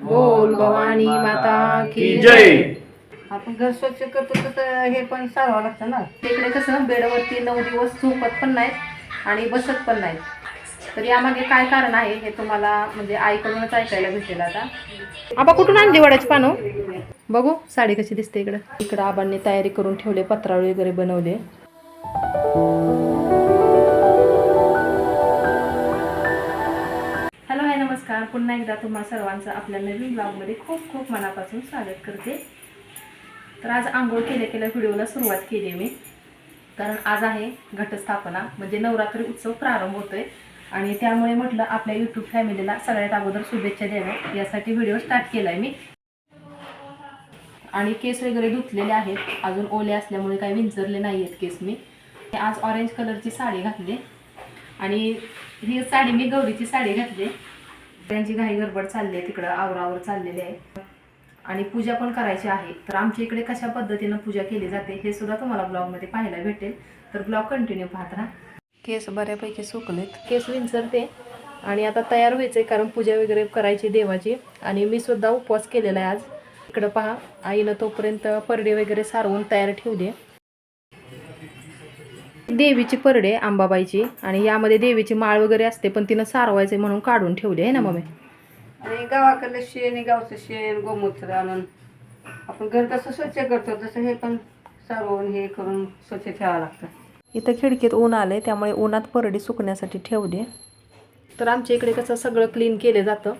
बोल भवानी माता की जय. आपण घर स्वच्छ करतो तसं हे पण सारावं लागतं ना. तिकडे कसं बेडवरती नऊ दिवस झोपत पण नाहीत आणि बसत पण नाहीत. तर यामागे काय कारण आहे हे तुम्हाला म्हणजे आईकडूनच ऐकायला भेटेल आता. आबा कुठून आणली वडाची पानं? बघू साडी कशी दिसते इकडं. इकडं आबांनी तयारी करून ठेवले पत्रावळी वगैरे बनवले. नमस्कार पुन्हा एकदा तुम्हा सर्वांचं आपल्या नवीन ब्लॉगमध्ये खूप खूप मनापासून स्वागत करते. तर आज आंघोळ केल्या केल्या व्हिडिओला सुरुवात केली आहे मी. कारण आज आहे घटस्थापना म्हणजे नवरात्री उत्सव प्रारंभ होतोय. आणि त्यामुळे म्हटलं आपल्या यूट्यूब फॅमिलीला सगळ्यात अगोदर शुभेच्छा द्याव्या. यासाठी व्हिडिओ स्टार्ट केला आहे मी. आणि केस वगैरे धुतलेले आहेत. अजून ओले असल्यामुळे काही विंचरले नाही आहेत केस मी. आज ऑरेंज कलरची साडी घातली. आणि ही साडी मी गौरीची साडी घातली. त्यांची घाई गडबड चालली आहे तिकडं आवरावर चाललेली आहे. आणि पूजा पण करायची आहे. तर आमच्या इकडे कशा पद्धतीनं पूजा केली जाते हे सुद्धा तुम्हाला ब्लॉगमध्ये पाहायला भेटेल. तर ब्लॉग कंटिन्यू पाहत राहा. केस बऱ्यापैकी सुकलेत. केस विंचरते आणि आता तयार व्हायचंय कारण पूजा वगैरे करायची देवाची. आणि मी सुद्धा उपवास केलेला आहे आज. इकडं पहा आईनं तोपर्यंत परडे वगैरे सारवून तयार ठेवली देवीची परडे अंबाबाईची आणि यामध्ये देवीची माळ वगैरे असते पण तिनं सारवायचे म्हणून काढून ठेवली आहे ना मम्मी आणि गावाकडलं शेण गावचं शेण गोमूत्र आणून आपण घर कसं स्वच्छ करतो तसं हे पण सारवून हे करून स्वच्छ ठेवावं लागतं. इथं खिडकीत ऊन आलंय त्यामुळे उन्हात परडी सुकण्यासाठी ठेवली तर आमच्या इकडे कसं सगळं क्लीन केलं जातं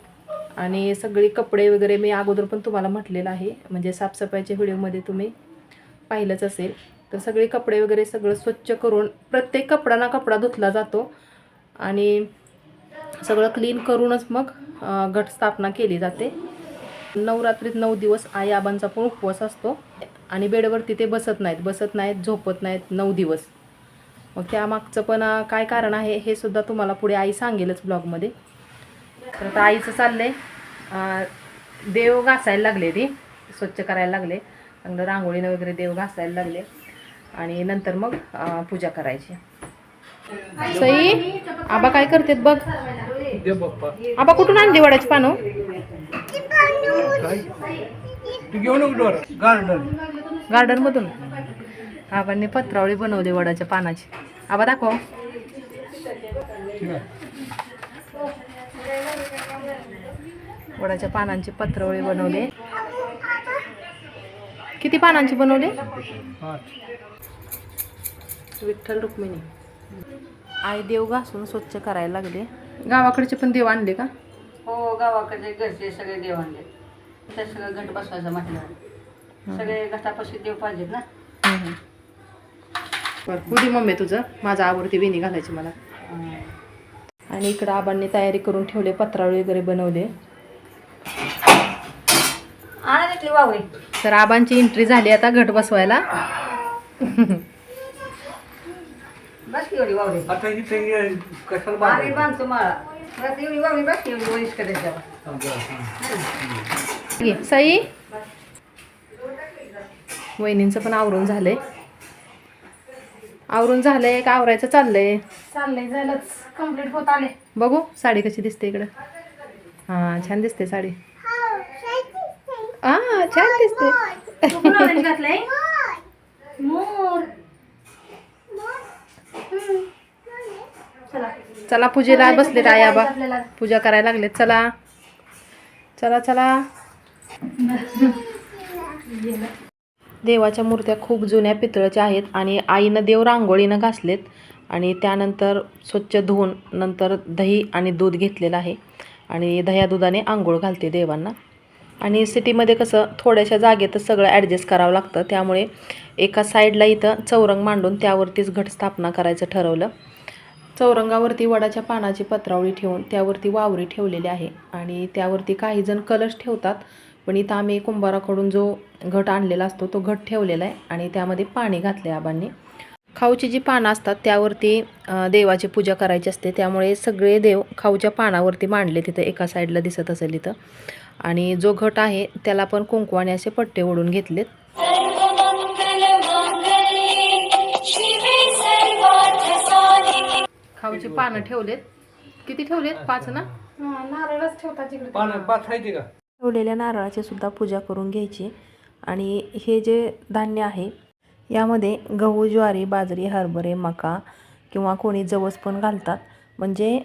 आणि सगळी कपडे वगैरे मी अगोदर पण तुम्हाला म्हटलेलं आहे म्हणजे साफसफाईच्या व्हिडिओमध्ये तुम्ही पाहिलंच असेल. तर सगळे कपडे वगैरे सगळं स्वच्छ करून प्रत्येक कपडा ना कपडा धुतला जातो. आणि सगळं क्लीन करूनच मग अं, घटस्थापना केली जाते. नवरात्रीत नऊ दिवस आई आबांचा पण उपवास असतो. आणि बेडवरती ते बसत नाहीत बसत नाहीत झोपत नाहीत नऊ दिवस. मग त्यामागचं पण काय कारण आहे हे सुद्धा तुम्हाला पुढे आई सांगेलच ब्लॉगमध्ये. तर आता आईचं चाललंय आहे देव घासायला लागले ती स्वच्छ करायला लागले. चांगलं रांगोळीनं वगैरे देव घासायला लागले. आणि नंतर मग पूजा करायची. सई आबा काय करतेत बघ. दे बाप्पा. आबा कुठून आणली वडाची पानं? गार्डन गार्डन मधून? आबांनी पत्रावळी बनवली वडाच्या पानाची. आबा दाखव. वडाच्या पानांची पत्रावळी बनवली. किती पानांची बनवली? पाच. विठ्ठल रुक्मिणी. आई देव घासून स्वच्छ करायला लागले. गावाकडचे पण देव आणले का? हो गावाकडे घरचे सगळे देव आणले. ते सगळं घट बसवायचं म्हटलं. सगळे घटापाशी देव पाहिजेत ना. बरं कुठे मम्मी तुझं? माझा आवडती वेणी घालायची मला. आणि इकडं आबांनी तयारी करून ठेवले पत्रावळी वगैरे बनवले. आणा तिथली वावरी. तर आबांची एंट्री झाली आता घट बसवायला. बस की एवढी वावरी आता इथे ये, कशाला आम्ही बांधायचं? बांधतो माळा. बस एवढी वावरी बस की एवढी वरीस करायच्यावर ये, सई? वहिनींचं पण आवरून झालंय. आवरून झालंय का आवरायचं चाललंय? चाललंय झालंच. कंप्लीट होत आले बघू साडी कशी दिसते इकडं. हां छान दिसते साडी. हा छान दिसते. घातलंय? मोर चला पूजेला बसलेत आई आबा. पूजा करायला लागलेत चला. चला चला. देवाच्या मूर्त्या खूप जुन्या पितळाच्या आहेत आणि आईनं देव रांगोळीनं घासलेत आणि त्यानंतर स्वच्छ धुवून नंतर दही आणि दूध घेतलेलं आहे आणि दह्या दुधाने आंघोळ घालते देवांना. आणि सिटीमध्ये कसं थोड्याशा जागेतच सगळं ॲडजस्ट करावं लागतं त्यामुळे एका साईडला इथं चौरंग मांडून त्यावरतीच घटस्थापना करायचं ठरवलं. चौरंगावरती वडाच्या पानाची पत्रावळी ठेवून त्यावरती वावरी ठेवलेली आहे आणि त्यावरती काही जण कलश ठेवतात पण इथं आम्ही कुंभाराकडून जो घट आणलेला असतो तो घट ठेवलेला आहे आणि त्यामध्ये पाणी घातले आबांनी. खाऊची जी पानं असतात त्यावरती देवाची पूजा करायची असते त्यामुळे सगळे देव खाऊच्या पानावरती मांडले तिथं एका साईडला दिसत असेल इथं. आणि जो घट आहे त्याला पण कुंकवाने असे पट्टे ओढून घेतलेत. खाऊची पानं ठेवलेत. किती ठेवलेत? पाच ना? नारळच ठेवता जिकडे पानं पाच आहे ते का? ठेवलेल्या नारळाची सुद्धा पूजा करून घ्यायची. आणि हे जे धान्य आहे यामध्ये गहू ज्वारी बाजरी हरभरे मका किंवा कोणी जवस पण घालतात. म्हणजे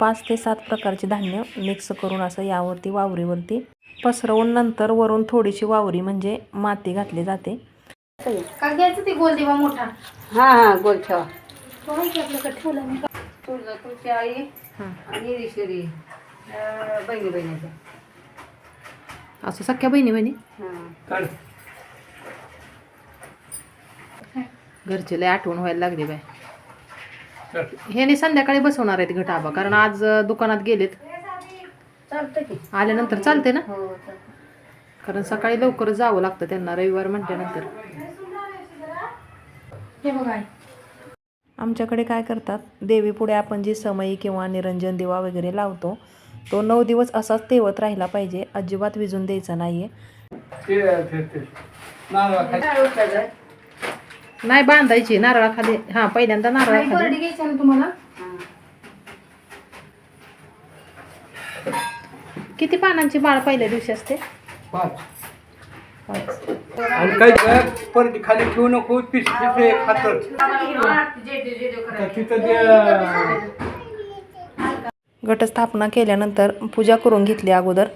पाच ते सात प्रकारचे धान्य मिक्स करून असं यावरती वावरीवरती पसरवून नंतर वरून थोडीशी वावरी म्हणजे माती घातली जाते. का घ्यायचं ते गोल दिवा मोठा? हा हा गोल ठेवा. ठेवला तुळजापूरची आई हां. आणि ईश्वरी बहिणी बहिणीचं असं सख्या बहिणी बहिणी हां घरचे लय आठवण व्हायला लागली बाय ह्याने संध्याकाळी बसवणार आहेत घट आबा कारण आज दुकानात गेलेत. आल्यानंतर चालते ना? हो कारण सकाळी लवकरच जावं लागतं त्यांना रविवार म्हटल्यानंतर. हे बघा आई. आमच्याकडे काय करतात देवीपुढे आपण जी समई किंवा निरंजन दिवा वगैरे लावतो तो नऊ दिवस असाच तेवत राहिला पाहिजे अजिबात विजून द्यायचा नाहीये ते ते ते नारळ खाली काय उचलायचं? नाही बांधायची नारळाखाली हा पहिल्यांदा नारळाखाली बरडी घ्यायची ना तुम्हाला. किती पानांची माळ पहिल्या दिवशी असते. आणि काही पण खाली ठेवू नको पिस पिसे खातर तर तिथं ते घटस्थापना केल्यानंतर पूजा करून घेतली अगोदर.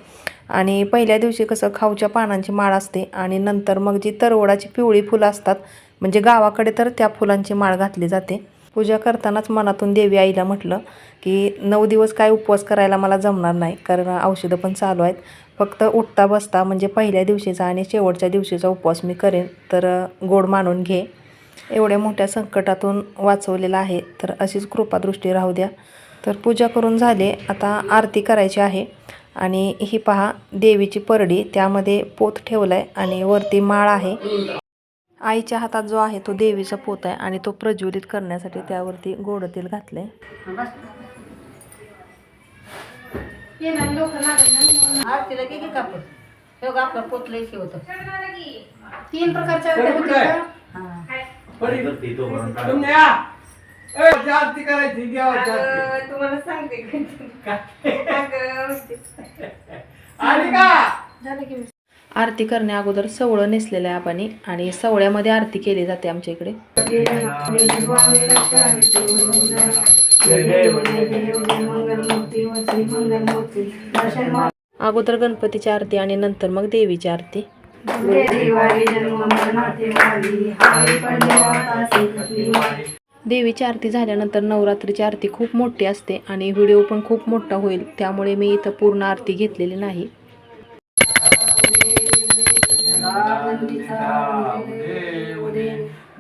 आणि पहिल्या दिवशी कसं खाऊच्या पानांची माळ असते आणि नंतर मग जी तरवडाची पिवळी फुलं असतात म्हणजे गावाकडे तर त्या फुलांची माळ घातली जाते. पूजा करतानाच मनातून देवी आईला म्हटलं की नऊ दिवस काय उपवास करायला मला जमणार नाही कारण औषधं पण चालू आहेत. फक्त उठता बसता म्हणजे पहिल्या दिवशीचा आणि शेवटच्या दिवशीचा उपवास मी करेन तर गोड मानून घे. एवढ्या मोठ्या संकटातून वाचवलेलं आहे तर अशीच कृपादृष्टी राहू द्या. तर पूजा करून झाले आता आरती करायची आहे. आणि ही पहा देवीची परडी त्यामध्ये पोत ठेवला आहे आणि वरती माळ आहे. आईच्या हातात जो आहे तो देवीचा पोत आहे आणि तो प्रज्वलित करण्यासाठी त्यावरती गोड तेल घातले तीन प्रकारच्या आरती करायची. तुम्हाला सांगते का? झालं की आरती करण्या अगोदर सवळं नेसलेलं आहे आपण आणि सवळ्यामध्ये आरती केली जाते आमच्या इकडे. अगोदर गणपतीची आरती आणि नंतर मग देवीची आरती. देवीची आरती झाल्यानंतर नवरात्रीची आरती खूप मोठी असते आणि व्हिडिओ पण खूप मोठा होईल त्यामुळे मी इथं पूर्ण आरती घेतलेली नाही.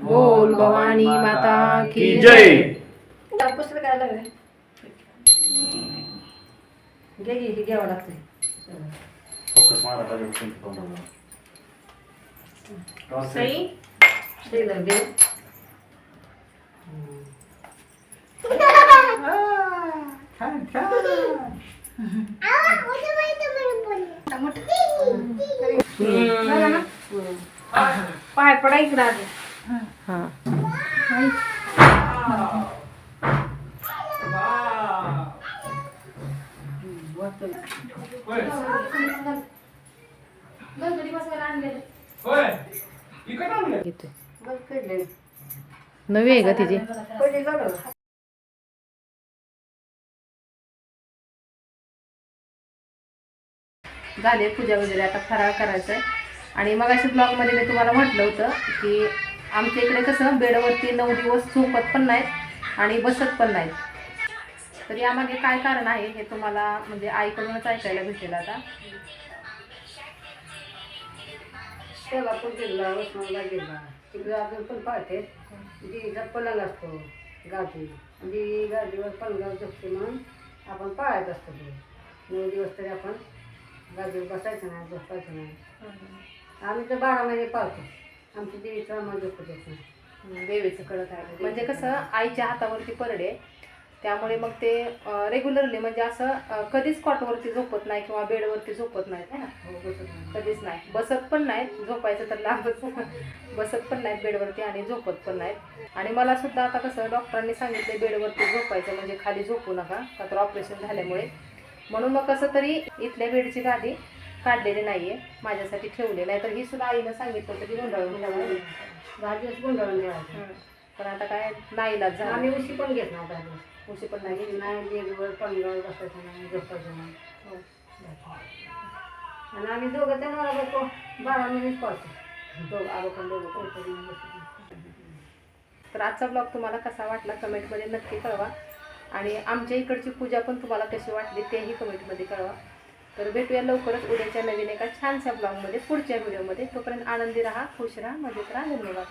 बोल भवानी माता की जय घ्यावं लागतं सई ते लाव, घे. छान छान झालं ना? पाय पडा इकडं आधी. हां. नवी आहे का तिची? झाले पूजा वगैरे आता फराळ करायचं आहे आणि मग अशा ब्लॉगमध्ये मी तुम्हाला म्हटलं होतं की आमच्या इकडे कसं बेडवरती नऊ दिवस झोपत पण नाहीत आणि बसत पण नाहीत. तर यामागे काय कारण आहे हे तुम्हाला म्हणजे आईकडूनच ऐकायला भेटेल आता. सोलापूर जिल्हा उस्मानाबाद जिल्हा तिकडे अजून पण पाहते जी म्हणजे पलंग असतो गादी. देवी गादीवर पलगाव झोपते म्हणून आपण पाळत असतो ते. नऊ दिवस तरी आपण गादीवर बसायचं नाही झोपायचं नाही. आम्ही तर बारा महिने पाळतो. आमची देवीचं आम्हाला झोपत नाही. देवीचं कळत आहे. म्हणजे कसं आईच्या हातावरती परडे त्यामुळे मग ते रेग्युलरली म्हणजे असं कधीच कॉटवरती झोपत नाही किंवा बेडवरती झोपत नाहीत है ना? नाही. कधीच नाही. बसत पण नाहीत झोपायचं तर लांबच. बसत पण नाहीत बेडवरती आणि झोपत पण नाहीत. आणि मला सुद्धा आता कसं डॉक्टरांनी सांगितले बेडवरती झोपायचं म्हणजे खाली झोपू नका का तर ऑपरेशन झाल्यामुळे. म्हणून मग कसं तरी इथल्या बेडची गादी काढलेली नाहीये. माझ्यासाठी ठेवली नाही. तर ही सुद्धा आईनं सांगितलं होतं की गोंधळून ठेवावी दहा दिवस ठेवायचं हं. पण आता काय नाईलाज झाला. आम्ही उशी पण घेत नाही दहा दिवस उशी पण नाही नाही नाही बेडवर पणगावर बसायचं नाही झोपायचं नाही हो. आणि आम्ही दोघं त्या मला बघतो बारा मिनिट पाहतो दोघं दोघं कोणतरी तर आजचा ब्लॉग तुम्हाला कसा वाटला? कमेंटमध्ये नक्की कळवा. आणि आमच्या इकडची पूजा पण तुम्हाला कशी वाटली तेही कमेंटमध्ये कळवा. तर भेटूया लवकरच उद्याच्या नवीन एका छानशा ब्लॉगमध्ये पुढच्या व्हिडिओमध्ये तोपर्यंत आनंदी राहा खुश राहा मजेत राहा. धन्यवाद.